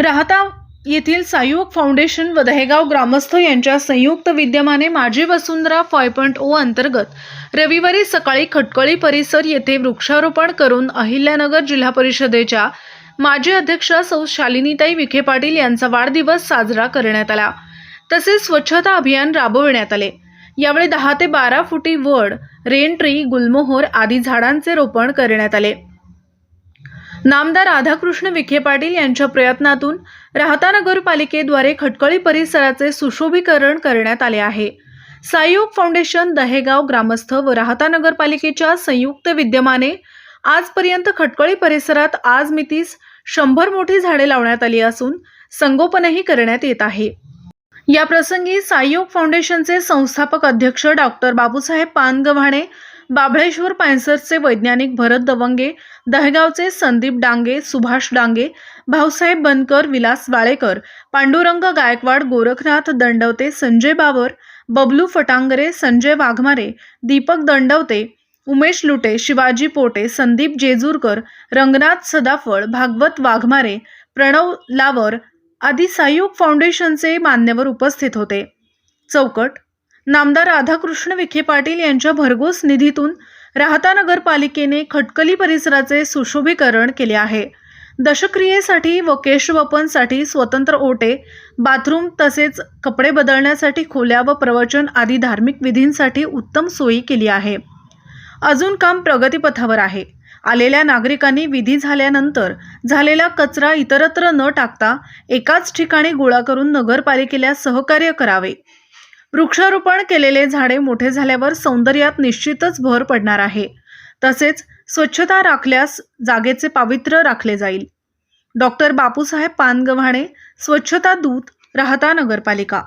राहता येथील सायुग फाउंडेशन व दहेगाव ग्रामस्थ यांच्या संयुक्त विद्यमाने माझी वसुंधरा फाय पॉईंट ओ अंतर्गत रविवारी सकाळी खटकळी परिसर येथे वृक्षारोपण करून अहिल्यानगर जिल्हा परिषदेच्या माजी अध्यक्ष सौ शालिनीताई विखे पाटील यांचा वाढदिवस साजरा करण्यात आला. तसेच स्वच्छता अभियान राबविण्यात आले. यावेळी दहा ते बारा फुटी वड रेन ट्री गुलमोहर आदी झाडांचे रोपण करण्यात आले. नामदार राधाकृष्ण विखे पाटील यांच्या प्रयत्नातून राहता नगरपालिकेद्वारे खटकळी परिसराचे सुशोभीकरण करण्यात आले आहे. सायोग फाउंडेशन दहेगाव ग्रामस्थ व राहता नगरपालिकेच्या संयुक्त विद्यमाने आजपर्यंत खटकळी परिसरात आज मितीस शंभर मोठी झाडे लावण्यात आली असून संगोपनही करण्यात येत आहे. या प्रसंगी साईयोग फाउंडेशनचे संस्थापक अध्यक्ष डॉक्टर बाबूसाहेब पानगव्हाणे बाभळेश्वर पॅन्सर्सचे वैज्ञानिक भरत दवंगे दहगावचे संदीप डांगे सुभाष डांगे भाऊसाहेब बनकर विलास वाळेकर पांडुरंग गायकवाड गोरखनाथ दंडवते संजय बाबर बबलू फटांगरे संजय वाघमारे दीपक दंडवते उमेश लुटे शिवाजी पोटे संदीप जेजूरकर रंगनाथ सदाफळ भागवत वाघमारे प्रणव लावर आदी सायुग फाउंडेशनचे मान्यवर उपस्थित होते. चौकट नामदार राधाकृष्ण विखे पाटील यांच्या भरघोस निधीतून राहता नगरपालिकेने खटकली परिसराचे सुशोभीकरण केले आहे. दशक्रियेसाठी व केशवपनसाठी स्वतंत्र ओटे बाथरूम तसेच कपडे बदलण्यासाठी खोल्या व प्रवचन आदी धार्मिक विधींसाठी उत्तम सोयी केली आहे. अजून काम प्रगतीपथावर आहे. आलेल्या नागरिकांनी विधी झाल्यानंतर झालेला कचरा इतरत्र न टाकता एकाच ठिकाणी गोळा करून नगरपालिकेला सहकार्य करावे. वृक्षारोपण केलेले झाडे मोठे झाल्यावर सौंदर्यात निश्चितच भर पडणार आहे. तसेच स्वच्छता राखल्यास जागेचे पावित्र्य राखले जाईल. डॉक्टर बापूसाहेब पानगव्हाणे स्वच्छता दूत राहता नगरपालिका.